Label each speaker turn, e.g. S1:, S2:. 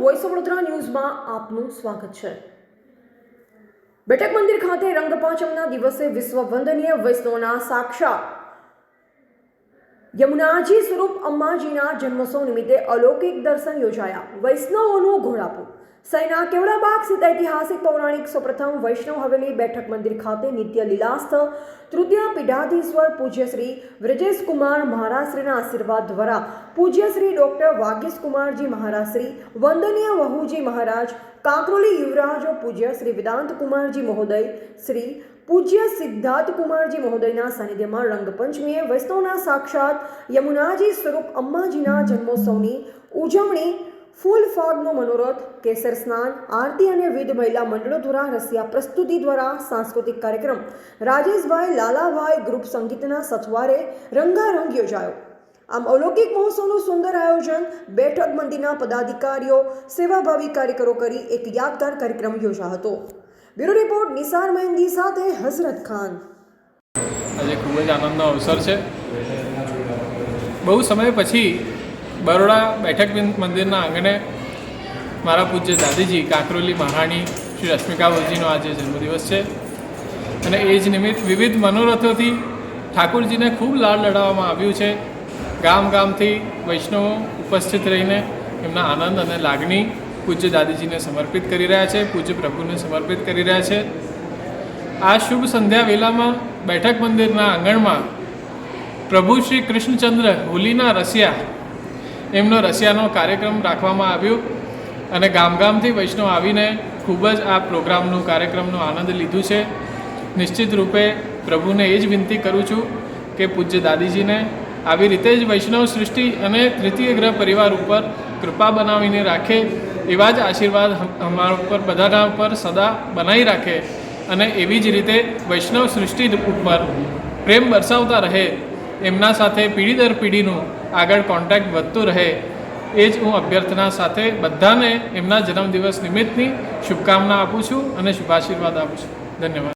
S1: Voice of Vadodara ન્યૂઝમાં આપનું સ્વાગત છે. બેઠક મંદિર ખાતે રંગપાંચમના દિવસે વિશ્વ વંદનીય વૈષ્ણવના સાક્ષાત. યમુનાજી સ્વરૂપ અંબાજીના જન્મોત્સવ નિમિત્તે અલૌકિક દર્શન યોજાયા. વૈષ્ણવોનું ઘોડાપુર. સૈના કેવડાબાગ સ્થિત ઐતિહાસિક પૌરાણિક સૌપ્રથમ વૈષ્ણવ હવેલી બેઠક મંદિર ખાતે નિત્ય લીલાસ્થ તૃતીય પીઢાધીશ્વર પૂજ્ય શ્રી વ્રજેશ મહારાજશ્રીના આશીર્વાદ દ્વારા પૂજ્ય શ્રી ડોક્ટર વાગીશ કુમારજી મહારાજશ્રી વંદનીય વહુજી મહારાજ, કાંકરોલી યુવરાજો પૂજ્ય શ્રી વેદાંત કુમારજી મહોદય, શ્રી પૂજ્ય સિદ્ધાર્થ કુમારજી મહોદયના સાનિધ્યમાં રંગપંચમીએ વૈષ્ણવના સાક્ષાત યમુનાજી સ્વરૂપ અંબાજીના જન્મોત્સવની ઉજવણી ફૂલ ફોગનો મનોરથ, કેસર સ્નાન, આરતી અને વિધ મહિલા મંડળો દ્વારા રસિયા પ્રસ્તુતિ દ્વારા સાંસ્કૃતિક કાર્યક્રમ રાજેશભાઈ લાલાભાઈ ગ્રુપ સંગીતના સથવારે રંગારંગ યોજાયો. આમ અલૌકિક મહોત્સવનું સુંદર આયોજન બેઠક મંદિરના પદાધિકારીઓ, સેવાભાવી કાર્યકરો કરી એક યાદગાર કાર્યક્રમ યોજાયો હતો. બ્યુરો રિપોર્ટ, નિસાર મહેંદી સાથે હઝરત ખાન.
S2: આજે ખૂબ જ આનંદનો અવસર છે. બહુ સમય પછી બરોડા બેઠક મંદિરના આંગણે મારા પૂજ્ય દાદીજી કાંકરોલી મહારાણી શ્રી રશ્મિકાવરજીનો આજે જન્મદિવસ છે. અને એ જ નિમિત્ત વિવિધ મનોરથોથી ઠાકુરજીને ખૂબ લાડ લડાવવામાં આવ્યું છે. ગામ ગામથી વૈષ્ણવો ઉપસ્થિત રહીને એમના આનંદ અને લાગણી પૂજ્ય દાદીજીને સમર્પિત કરી રહ્યા છે, પૂજ્ય પ્રભુને સમર્પિત કરી રહ્યા છે. આ શુભ સંધ્યા વેલામાં બેઠક મંદિરના આંગણમાં પ્રભુ શ્રી કૃષ્ણચંદ્ર હોલીના રસિયા એમનો રશિયાનો કાર્યક્રમ રાખવામાં આવ્યો અને ગામ ગામથી વૈષ્ણવ આવીને ખૂબ જ આ પ્રોગ્રામનું કાર્યક્રમનો આનંદ લીધું છે. નિશ્ચિત રૂપે પ્રભુને એ જ વિનંતી કરું છું કે પૂજ્ય દાદીજીને આવી રીતે જ વૈષ્ણવ સૃષ્ટિ અને તૃતીય ગ્રહ પરિવાર ઉપર કૃપા બનાવીને રાખે, એવા જ આશીર્વાદ અમારા ઉપર બધાના ઉપર સદા બનાવી રાખે અને એવી જ રીતે વૈષ્ણવ સૃષ્ટિ ઉપર પ્રેમ બરસાવતા રહે, એમના સાથે પેઢી દર પેઢીનું આગળ કોન્ટેક્ટ વધતો રહે, એ જ હું અભ્યર્થના સાથે બધાને એમના જન્મદિવસ નિમિત્તની શુભકામના આપું છું અને શુભાશીર્વાદ આપું છું. ધન્યવાદ.